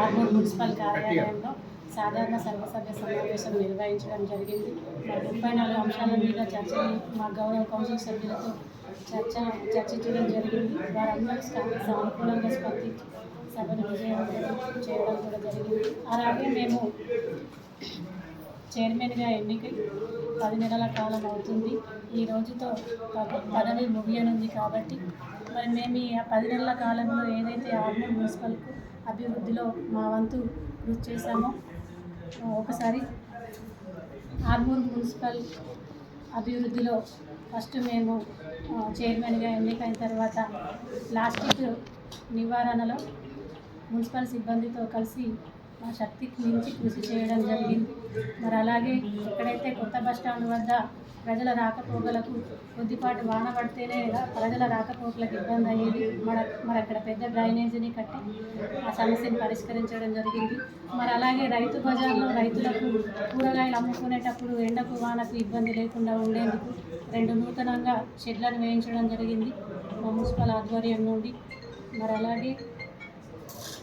Armoor municipal కార్యాలయంలో సాధారణ సర్వసభ్య సమావేశం నిర్వహించడం జరిగింది. ముప్పై నాలుగు అంశాల మీద చర్చని మా గౌరవ కౌన్సిల్ సభ్యులతో చర్చ చర్చించడం జరిగింది. వారందరూ సానుకూలంగా స్పందించి సభను విజయవంతం చేయడం కూడా జరిగింది. అలాగే మేము చైర్మన్గా ఎన్నిక పది నెలల కాలం అవుతుంది. ఈ రోజుతో పదవి ముగియనుంది కాబట్టి మరి మేము ఈ పది నెలల కాలంలో ఏదైతే ఆర్మూర్ మున్సిపల్కు అభివృద్ధిలో మా వంతు కృషి చేశామో ఒకసారి ఆర్మూర్ మున్సిపల్ అభివృద్ధిలో ఫస్ట్ మేము చైర్మన్గా ఎన్నికైన తర్వాత ప్లాస్టిక్ నివారణలో మున్సిపల్ సిబ్బందితో కలిసి మా శక్తికి మించి కృషి చేయడం జరిగింది. మరి అలాగే ఎక్కడైతే కొత్త బస్ స్టాండ్ వద్ద ప్రజల రాకపోకలకు కొద్దిపాటి వాన పడితేనే ప్రజల రాకపోకలకు ఇబ్బంది అయ్యేది. మన మరి అక్కడ పెద్ద డ్రైనేజీని కట్టి ఆ సమస్యను పరిష్కరించడం జరిగింది. మరి అలాగే రైతు బజార్లో రైతులకు కూరగాయలు అమ్ముకునేటప్పుడు ఎండకు వానకు ఇబ్బంది లేకుండా ఉండేందుకు రెండు నూతనంగా షెడ్లను వేయించడం జరిగింది మా మున్సిపల్ ఆధ్వర్యం నుండి. మరి అలాగే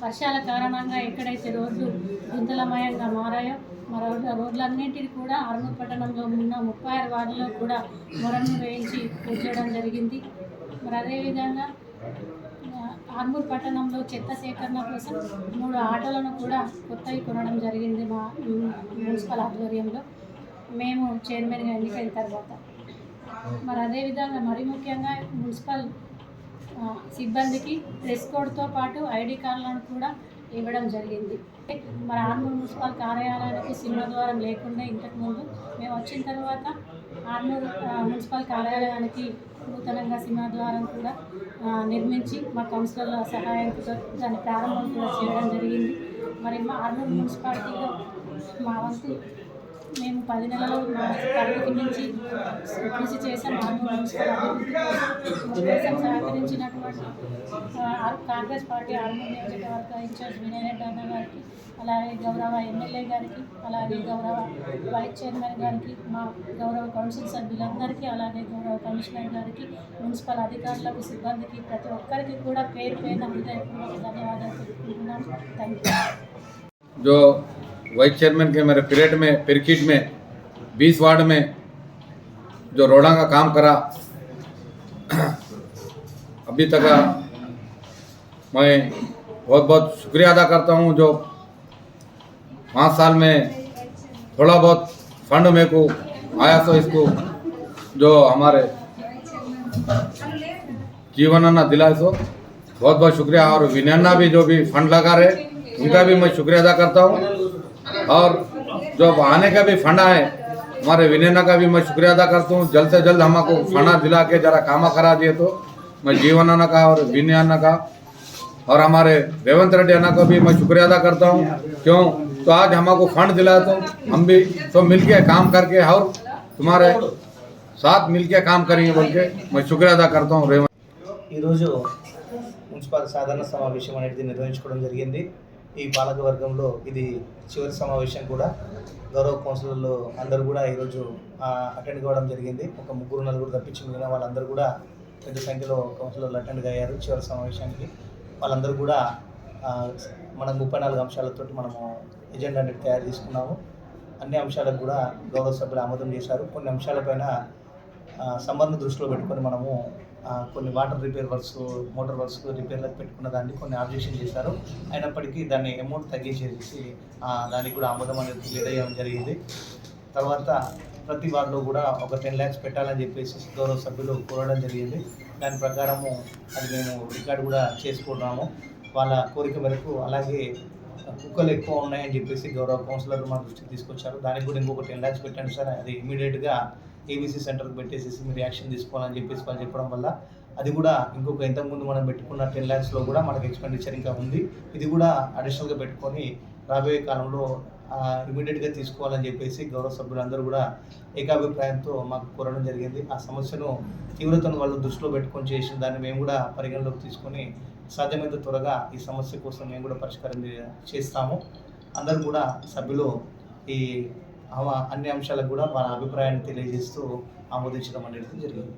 వర్షాల కారణంగా ఎక్కడైతే రోడ్లు గుంతలమయంగా మారాయో మా రోడ్ల రోడ్లన్నింటినీ కూడా ఆర్మూర్ పట్టణంలో ఉన్న ముప్పై ఆరు వార్డులో కూడా మొరను వేయించి కూర్చోవడం జరిగింది. మరి అదేవిధంగా ఆర్మూర్ పట్టణంలో చెత్త సేకరణ కోసం మూడు ఆటోలను కూడా కొత్తవి కొనడం జరిగింది మా మున్సిపల్ ఆధ్వర్యంలో. మేము చైర్మన్గా ఎన్నికైన తర్వాత. మరి అదేవిధంగా మరి ముఖ్యంగా మున్సిపల్ సిబ్బందికి డ్రెస్ కోడ్తో పాటు ఐడి కార్డులను కూడా ఇవ్వడం జరిగింది. మరి ఆర్మూర్ మున్సిపల్ కార్యాలయానికి సింహద్వారం లేకుండా ఇంతకుముందు మేము వచ్చిన తర్వాత ఆర్మూర్ మున్సిపల్ కార్యాలయానికి నూతనంగా సింహద్వారం కూడా నిర్మించి మా కౌన్సిలర్ల సహాయంతో దాని ప్రారంభం కూడా చేయడం జరిగింది. మరి మా ఆర్మూర్ మున్సిపాలిటీలో మా వంతు మేము పది నెలలు మా పరిధికి మించి కృషి చేసాం ఆర్మూర్ మున్సిపల్ అభివృద్ధి కోసం కోసం సహకరించినటువంటి ఆ, కాంగ్రెస్ పార్టీ ఆర్మూర్ నియోజకవర్గ ఇన్ఛార్జ్ వినయ్ రెడ్డి అన్న గారికి అలాగే గౌరవ ఎమ్మెల్యే గారికి అలాగే గౌరవ వైస్ చైర్మన్ గారికి మా గౌరవ కౌన్సిల్ సభ్యులందరికీ అలాగే గౌరవ కమిషనర్ గారికి మున్సిపల్ అధికారులకు సిబ్బందికి ప్రతి ఒక్కరికి కూడా పేరు పేరున హృదయపూర్వక ధన్యవాదాలు తెలుపుకుంటున్నాను థ్యాంక్ యూ जो वाइस चेयरमैन के मेरे पीरियड में पिरकिट में 20 वार्ड में जो रोड़ा का काम करा, अभी तक मैं बहुत बहुत शुक्रिया अदा करता हूँ जो पाँच साल में थोड़ा बहुत फंड मेरे को आया तो इसको जो हमारे जीवन अन्ना दिला सो बहुत बहुत शुक्रिया। और विनयन्ना भी जो भी फंड लगा रहे, उनका भी मैं शुक्रिया अदा करता हूँ। और जो आने का भी फंड आए हमारे विनयना का भी मैं शुक्रिया अदा करता हूँ। जल्द से जल्द हमको खाना दिला के जरा कामा करा दिए तो मैं जीवन जीवनाना का और विनय विनयाना का और हमारे रेवंत रेड्डी अन्ना का भी मैं शुक्रिया अदा करता हूँ। क्यों? तो आज हमको फंड दिलाया तो हम भी सब मिल के काम करके और तुम्हारे साथ मिल के काम करेंगे बोल के मैं शुक्रिया अदा करता हूँ। रेवंत मुनपाल साधारण समावेश निर्वहित ఈ పాలక వర్గంలో ఇది చివరి సమావేశం కూడా. గౌరవ కౌన్సిలర్లు అందరూ కూడా ఈరోజు అటెండ్ కావడం జరిగింది. ఒక ముగ్గురు నలుగురు తప్పించి మిగిలిన వాళ్ళందరూ కూడా పెద్ద సంఖ్యలో కౌన్సిలర్లు అటెండ్ అయ్యారు చివరి సమావేశానికి. వాళ్ళందరూ కూడా మనం ముప్పై నాలుగు అంశాలతోటి మనము ఎజెండా అనేది తయారు చేసుకున్నాము. అన్ని అంశాలకు కూడా గౌరవ సభ్యులు ఆమోదం చేశారు. కొన్ని అంశాలపైన ఆ, సంబంధం దృష్టిలో పెట్టుకొని మనము కొన్ని water repair works motor works రిపేర్లకు పెట్టుకున్న దాన్ని కొన్ని ఆబ్జెక్షన్ చేశారు. అయినప్పటికీ దాన్ని అమౌంట్ తగ్గించేసి దానికి కూడా ఆమోదం అనేది క్లియర్ అయ్యడం జరిగింది. తర్వాత ప్రతి వార్డులో కూడా ఒక టెన్ ల్యాక్స్ పెట్టాలని చెప్పేసి గౌరవ సభ్యులు కోరడం జరిగింది. దాని ప్రకారము అది మేము రికార్డు కూడా చేసుకుంటున్నాము. వాళ్ళ కోరిక మేరకు అలాగే కుక్కలు ఎక్కువ ఉన్నాయని చెప్పేసి గౌరవ కౌన్సిలర్ మా దృష్టికి తీసుకొచ్చారు. దానికి కూడా ఇంకొక టెన్ ల్యాక్స్ పెట్టండి సార్. అది ఇమీడియట్గా ఏబీసీ సెంటర్కి పెట్టేసేసి మీరు యాక్షన్ తీసుకోవాలని చెప్పేసి వాళ్ళు చెప్పడం వల్ల అది కూడా ఇంకొక ఇంతకుముందు మనం పెట్టుకున్న టెన్ ల్యాక్స్లో కూడా మనకి ఎక్స్పెండిచర్ ఇంకా ఉంది. ఇది కూడా అడిషనల్గా పెట్టుకొని రాబోయే కాలంలో ఇమీడియట్గా తీసుకోవాలని చెప్పేసి గౌరవ సభ్యులందరూ కూడా ఏకాభిప్రాయంతో మాకు కోరడం జరిగింది. ఆ సమస్యను తీవ్రతను వాళ్ళు దృష్టిలో పెట్టుకొని చేసిన దాన్ని మేము కూడా పరిగణలోకి తీసుకొని సాధ్యమైనంత త్వరగా ఈ సమస్య కోసం మేము కూడా పరిష్కారం చే- చేస్తాము. అందరూ కూడా సభ్యులు ఈ అన్ని అంశాలకు కూడా మన అభిప్రాయాన్ని తెలియజేస్తూ ఆమోదించడం అనేది జరిగింది.